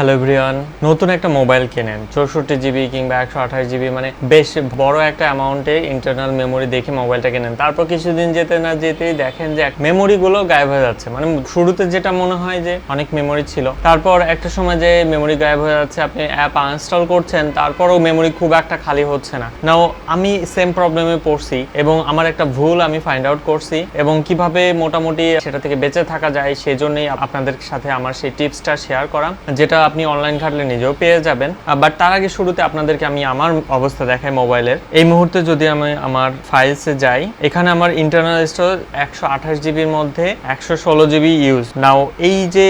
Hello everyone নতুন একটা mobile কেনেন। চৌষট্টি জিবি কিংবা একশো আঠাশ জিবি মানে বেশ বড় একটা অ্যামাউন্টে ইন্টারনাল মেমোরি দেখে মোবাইলটা কেনেন। তারপর কিছুদিন যেতে না যেতেই দেখেন যে মেমোরিগুলো গায়েব হয়ে যাচ্ছে। মানে শুরুতে যেটা মনে হয় যে অনেক মেমোরি ছিল, তারপর একটা সময় যে মেমোরি গায়েব হয়ে যাচ্ছে, আপনি অ্যাপ আনস্টল করছেন, তারপরও মেমোরি খুব একটা খালি হচ্ছে না। নাও আমি সেম প্রবলেমে পড়ছি এবং আমার একটা ভুল আমি ফাইন্ড আউট করছি এবং কীভাবে মোটামুটি সেটা থেকে বেঁচে থাকা যায়, সেজন্যই আপনাদের সাথে আমার সেই টিপসটা শেয়ার করা, যেটা আপনি অনলাইন ঘাটলে নিজেও পেয়ে যাবেন। বাট তার আগে শুরুতে আপনাদেরকে আমি আমার অবস্থা দেখাই মোবাইলের। এই মুহূর্তে যদি আমি আমার ফাইলসে যাই, এখানে আমার ইন্টারনাল স্টোর একশো আঠাশ জিবির মধ্যে একশো ষোলো জিবি ইউজ নাও এই যে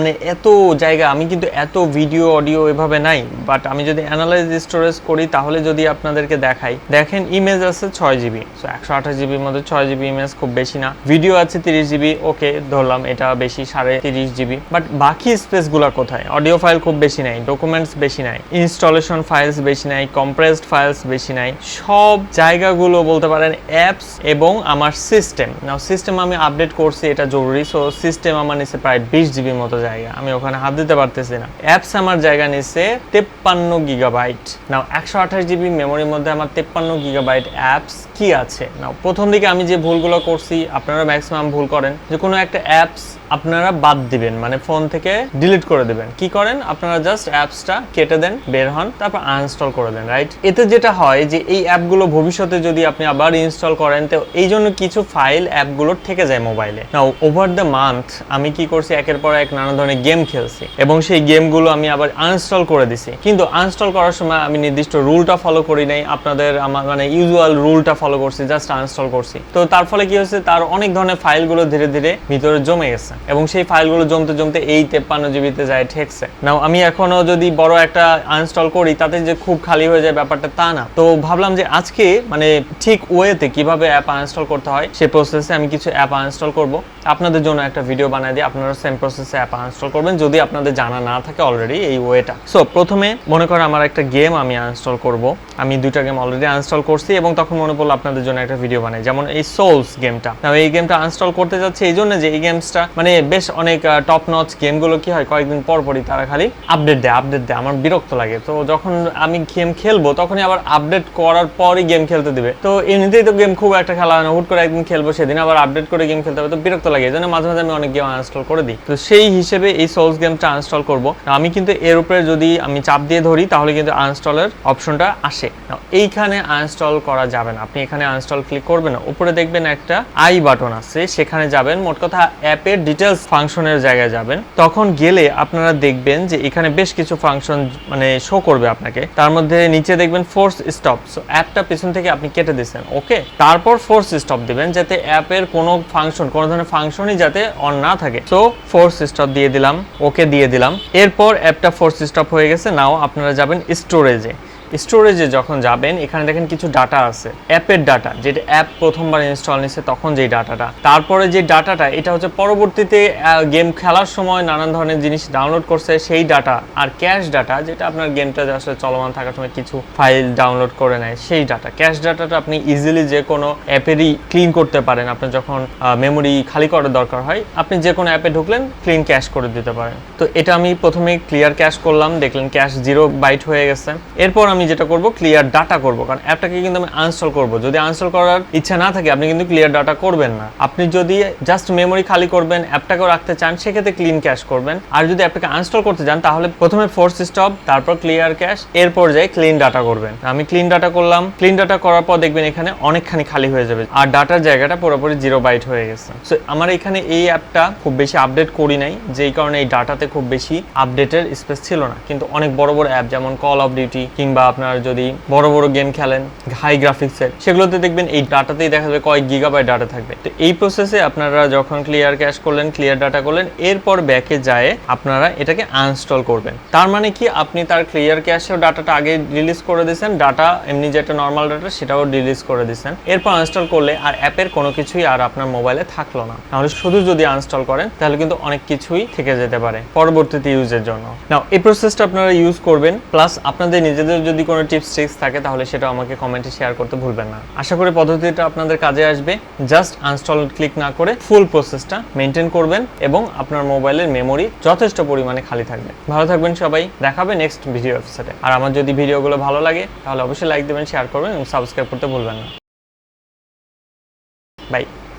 মানে এত জায়গা, আমি কিন্তু এত ভিডিও অডিও এভাবে নাই বাট আমি যদি অ্যানালাইজ স্টোরেজ করি, তাহলে যদি আপনাদেরকে দেখাই, দেখেন ইমেজ আছে ছয় জিবি সো একশো আঠাশ জিবির মধ্যে ছয় জিবি ইমেজ খুব বেশি না। ভিডিও আছে তিরিশ জিবি ওকে ধরলাম এটা বেশি, সাড়ে তিরিশ জিবি বাট বাকি স্পেসগুলো কোথায়? অডিও ফাইল খুব বেশি নাই ডকুমেন্টস বেশি নাই ইনস্টলেশন ফাইলস বেশি নাই কম্প্রেসড ফাইলস বেশি নাই, সব জায়গাগুলো বলতে পারেন অ্যাপস এবং আমার সিস্টেম নাও সিস্টেম আমি আপডেট করছি, এটা জরুরি। সো সিস্টেম আমার নিচে প্রায় বিশ জিবির মতো জায়গা। আমি ওখানে হাত দিতে পারতেছি না। অ্যাপস আমার জায়গা নিচে তেপ্পান্ন গিগাবাইট নাও একশো আঠাশ জিবি মেমোরির মধ্যে আমার তেপ্পান্ন গিগাবাইট অ্যাপস কি আছে? নাও প্রথম দিকে আমি যে ভুলগুলো করছি, আপনারা ম্যাক্সিমাম ভুল করেন। যে কোনো একটা অ্যাপস আপনারা বাদ দিবেন মানে ফোন থেকে ডিলিট করে দেবেন। কি করেন? আপনারা জাস্ট অ্যাপসটা কেটে দেন, বের হন, তারপর আনইনস্টল করে দেন রাইট এতে যেটা হয় যে এই অ্যাপগুলো ভবিষ্যতে যদি আপনি আবার ইনস্টল করেন, তো এই জন্য কিছু ফাইল অ্যাপগুলোর থেকে যায় মোবাইলে নাও ওভার দ্য মান্থ আমি কি করছি, একের পর এক নানা ধরনের গেম খেলছি এবং সেই গেমগুলো আমি আবার আনইনস্টল করে দিছি। কিন্তু আনইনস্টল করার সময় আমি নির্দিষ্ট রুলটা ফলো করি নাই, আপনাদের আমার মানে ইউজুয়াল রুলটা ফলো করছি জাস্ট আনইনস্টল করছি। তো তার ফলে কি হচ্ছে তার অনেক ধরনের ফাইলগুলো ধীরে ধীরে ভিতরে জমে গেছে এবং সেই ফাইলগুলো জমতে জমতে এই তেপ্পান্ন জিবিতে যায়, ঠেকছে। নাও আমি এখনও যদি বড় একটা আনস্টল করি, তাতে যে খুব খালি হয়ে যায় ব্যাপারটা তা না। তো ভাবলাম যে আজকে মানে ঠিক ওয়েতে কীভাবে অ্যাপ আনস্টল করতে হয়, সে প্রসেসে আমি কিছু অ্যাপ আনস্টল করব। আপনাদের জন্য একটা ভিডিও বানিয়ে দিই আপনারা সেম প্রসেসে অ্যাপ আনস্টল করবেন, যদি আপনাদের জানা না থাকে অলরেডি এই ওয়েটা। সো প্রথমে মনে করেন আমার একটা গেম আমি আনস্টল করব। আমি দুইটা গেম অলরেডি আনস্টল করছি এবং তখন মনে পড়ল আপনাদের জন্য একটা ভিডিও বানাই, যেমন এই সোলস গেমটা আমি এই গেমটা আনস্টল করতে যাচ্ছি এই জন্য যে এই গেমসটা মানে বেশ অনেক টপ নচ গেমগুলো কি হয়, কয়েকদিন পর পরই তারা খালি আপডেট দেয় আপডেট দেয়। আমার বিরক্ত লাগে। তো যখন আমি গেম খেলব, তখনই আবার আপডেট করার পরই গেম খেলতে দিবে। তো এমনিতেই তো গেম খুব একটা খেলা হয় না। হুট করে একদিন খেলব সেদিন আবার আপডেট করে গেম খেলতে হবে। তো বিরক্ত লাগে। এই জন্য মাঝে মাঝে আমি অনেক গেম আনইনস্টল করে দিই। তো সেই হিসেবে এই সোলস গেমটা আনস্টল করব। আমি কিন্তু এর উপরে যদি আমি চাপ দিয়ে ধরি, তাহলে কিন্তু আনইনস্টলের অপশনটা আসে। এইখানে আনইনস্টল করা যাবে না। আপনি এখানে আনইনস্টল ক্লিক করবেন উপরে দেখবেন একটা আই বাটন আছে। সেখানে যাবেন। মোট কথা অ্যাপের ডিটেলস ফাংশনের জায়গায় যাবেন। তখন গেলে আপনারা দেখবেন যে এখানে বেশ কিছু ফাংশন মানে শো করবে আপনাকে। তার মধ্যে নিচে দেখবেন ফোর্স স্টপ সো অ্যাপটা পেছন থেকে আপনি কেটে দিয়েছেন। ওকে তারপর ফোর্স স্টপ দিবেন যাতে অ্যাপের কোনো ফাংশন কোনো ধরনের ফাংশনই যাতে অন না থাকে। সো ফোর্স স্টপ দিয়ে দিলাম। ওকে দিয়ে দিলাম। এরপর অ্যাপটা ফোর্স স্টপ হয়ে গেছে। নাও আপনারা যাবেন স্টোরেজে স্টোরেজে যখন যাবেন, এখানে দেখেন কিছু ডাটা আছে। অ্যাপের ডাটা যেটা অ্যাপ প্রথমবার ইনস্টল নিচ্ছে তখন যেই ডাটাটা তারপরে যে ডাটাটা এটা হচ্ছে পরবর্তীতে গেম খেলার সময় নানান ধরনের জিনিস ডাউনলোড করছে, সেই ডাটা আর ক্যাশ ডাটা যেটা আপনার গেমটা আসলে চলমান থাকার সময় কিছু ফাইল ডাউনলোড করে নেয়, সেই ডাটা ক্যাশ ডাটাটা আপনি ইজিলি যে কোনো অ্যাপেরই ক্লিন করতে পারেন। আপনার যখন মেমোরি খালি করার দরকার হয়, আপনি যে কোনো অ্যাপে ঢুকলেন ক্লিন ক্যাশ করে দিতে পারেন। তো এটা আমি প্রথমে ক্লিয়ার ক্যাশ করলাম, দেখলেন ক্যাশ জিরো বাইট হয়ে গেছে। এরপর আমি যেটা করব ক্লিয়ার ডাটা করব। কারণ অ্যাপটাকে কিন্তু আমি আনস্টল করব। যদি আনস্টল করার ইচ্ছা না থাকে, আপনি কিন্তু ক্লিয়ার ডাটা করবেন না। আপনি যদি জাস্ট মেমোরি খালি করবেন, অ্যাপটাকেও রাখতে চান, সেক্ষেত্রে ক্লিন ক্যাশ করবেন। আর যদি অ্যাপটাকে আনস্টল করতে চান, তাহলে প্রথমে ফোর্স স্টপ তারপর ক্লিয়ার ক্যাশ এরপর যাই ক্লিন ডাটা করবেন। আমি ক্লিন ডাটা করলাম। ক্লিন ডাটা করার পর দেখবেন এখানে অনেকখানি খালি হয়ে যাবে। আর ডাটার জায়গাটা পুরোপুরি জিরো বাইট হয়ে গেছে। সো আমার এখানে এই অ্যাপটা খুব বেশি আপডেট করি নাই। যেই কারণে এই ডাটাতে খুব বেশি আপডেটের স্পেস ছিল না। কিন্তু অনেক বড় বড় অ্যাপ, যেমন কল অফ ডিউটি কিংবা আপনার যদি বড় বড় গেম খেলেন হাই গ্রাফিক্সের সেগুলোতে দেখবেন এই ডাটাতেই দেখা যাবে কয়েক গিগাবাইট ডাটা থাকবে। তো এই প্রসেসে আপনারা যখন ক্লিয়ার ক্যাশ করলেন ক্লিয়ার ডাটা করলেন, এরপর ব্যাকে যায় আপনারা এটাকে আনস্টল করবেন। তার মানে কি? আপনি তার ক্লিয়ার ক্যাশেও ডাটাটা আগে রিলিজ করে দিয়েছেন ডাটা এমনি যেটা নর্মাল ডাটা সেটাও রিলিজ করে দিয়েছেন। এরপর আনস্টল করলে আর অ্যাপের কোনো কিছুই আর আপনার মোবাইলে থাকল না। তাহলে শুধু যদি আনস্টল করেন, তাহলে কিন্তু অনেক কিছুই থেকে যেতে পারে পরবর্তীতে ইউজের জন্য। নাও এই প্রসেসটা আপনারা ইউজ করবেন প্লাস আপনাদের নিজেদের যদি যদি কোনো টিপস ট্রিক্স থাকে, তাহলে সেটা আমাকে কমেন্টে শেয়ার করতে ভুলবেন না। আশা করি পদ্ধতিটা আপনাদের কাজে আসবে। জাস্ট আনস্টল ক্লিক না করে ফুল প্রসেসটা মেনটেন করবেন এবং আপনার মোবাইলের মেমোরি যথেষ্ট পরিমাণে খালি থাকবে। ভালো থাকবেন সবাই। দেখাবে নেক্সট ভিডিও এপিসোডে আর আমার যদি ভিডিওগুলো ভালো লাগে, তাহলে অবশ্যই লাইক দেবেন শেয়ার করবেন এবং সাবস্ক্রাইব করতে ভুলবেন না। বাই